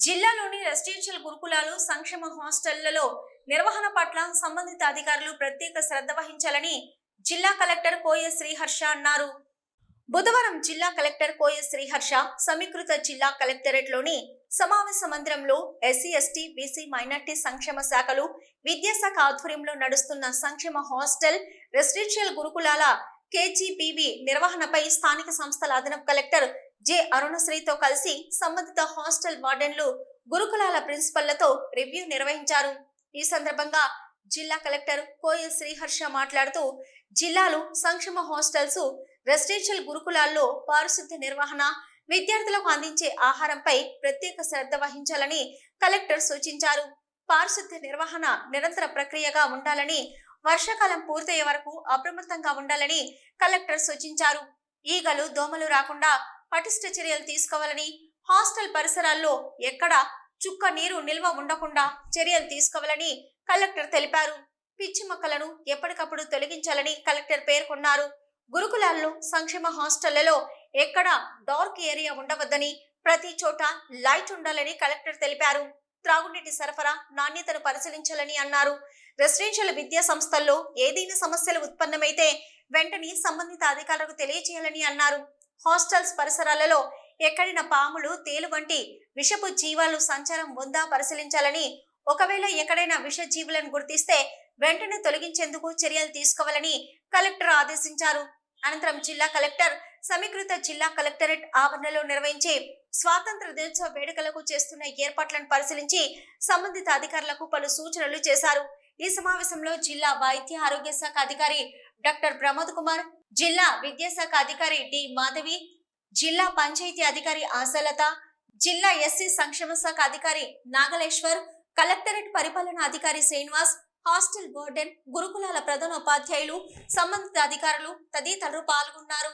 జిల్లాలోని రెసిడెన్షియల్ గురుకులాలు సంక్షేమ హాస్టళ్ళలో నిర్వహణ పట్ల సంబంధిత అధికారులు ప్రత్యేక శ్రద్ధ వహించాలని జిల్లా కలెక్టర్ కోయ శ్రీహర్ష అన్నారు. బుధవారం జిల్లా కలెక్టర్ కోయ శ్రీహర్ష సమీకృత జిల్లా కలెక్టరేట్లోని సమావేశ మందిరంలో ఎస్సీ ఎస్టీ బీసీ మైనార్టీ సంక్షేమ శాఖలు విద్యాశాఖ ఆధ్వర్యంలో నడుస్తున్న సంక్షేమ హాస్టల్ రెసిడెన్షియల్ గురుకులాల కేజీపీవి నిర్వహణపై స్థానిక సంస్థల అదనపు కలెక్టర్ జె అరుణశ్రీతో కలిసి సంబంధిత హాస్టల్ వార్డెన్లు గురుకులాల ప్రిన్సిపల్లతో రివ్యూ నిర్వహించారు. ఈ సందర్భంగా జిల్లా కలెక్టర్ కోయల్ శ్రీహర్ష మాట్లాడుతూ జిల్లాలో సంక్షేమ హాస్టల్స్ రెసిడెన్షియల్ గురుకులాల్లో పారిశుద్ధ్య నిర్వహణ విద్యార్థులకు అందించే ఆహారంపై ప్రత్యేక శ్రద్ధ వహించాలని కలెక్టర్ సూచించారు. పారిశుద్ధ్య నిర్వహణ నిరంతర ప్రక్రియగా ఉండాలని వర్షాకాలం పూర్తయ్యే వరకు అప్రమత్తంగా ఉండాలని కలెక్టర్ సూచించారు. ఈగలు దోమలు రాకుండా పటిష్ట చర్యలు తీసుకోవాలని హాస్టల్ పరిసరాల్లో ఎక్కడ చుక్క నీరు నిల్వ ఉండకుండా చర్యలు తీసుకోవాలని కలెక్టర్ తెలిపారు. పిచ్చి మొక్కలను ఎప్పటికప్పుడు తొలగించాలని కలెక్టర్ పేర్కొన్నారు. గురుకులాల్లో సంక్షేమ హాస్టళ్ళలో ఎక్కడ డార్క్ ఏరియా ఉండవద్దని ప్రతి చోట లైట్ ఉండాలని కలెక్టర్ తెలిపారు. త్రాగునీటి సరఫరా నాణ్యతను పరిశీలించాలని అన్నారు. రెసిడెన్షియల్ విద్యా సంస్థల్లో ఏదైనా సమస్యలు ఉత్పన్నమైతే వెంటనే సంబంధిత అధికారులకు తెలియజేయాలని అన్నారు. హాస్టల్స్ పరిసరాలలో ఎక్కడైనా పాములు తేలు వంటి విషపు జీవాలు సంచారం ఉందా పరిశీలించాలని ఒకవేళ ఎక్కడైనా విష జీవులను గుర్తిస్తే వెంటనే తొలగించేందుకు చర్యలు తీసుకోవాలని కలెక్టర్ ఆదేశించారు. అనంతరం జిల్లా కలెక్టర్ సమీకృత జిల్లా కలెక్టరేట్ ఆవరణలో నిర్వహించి స్వాతంత్ర దినోత్సవ వేడుకలకు చేస్తున్న ఏర్పాట్లను పరిశీలించి సంబంధిత అధికారులకు పలు సూచనలు చేశారు. ఈ సమావేశంలో జిల్లా వైద్య ఆరోగ్య శాఖ అధికారి డాక్టర్ ప్రమోద్ కుమార్ జిల్లా విద్యాశాఖ అధికారి డి మాధవి జిల్లా పంచాయతీ అధికారి ఆశలత జిల్లా ఎస్సీ సంక్షేమ శాఖ అధికారి నాగలేశ్వర్ కలెక్టరేట్ పరిపాలన అధికారి శ్రీనివాస్ హాస్టల్ బోర్డెన్ గురుకులాల ప్రధానోపాధ్యాయులు సంబంధిత అధికారులు తదితరులు పాల్గొన్నారు.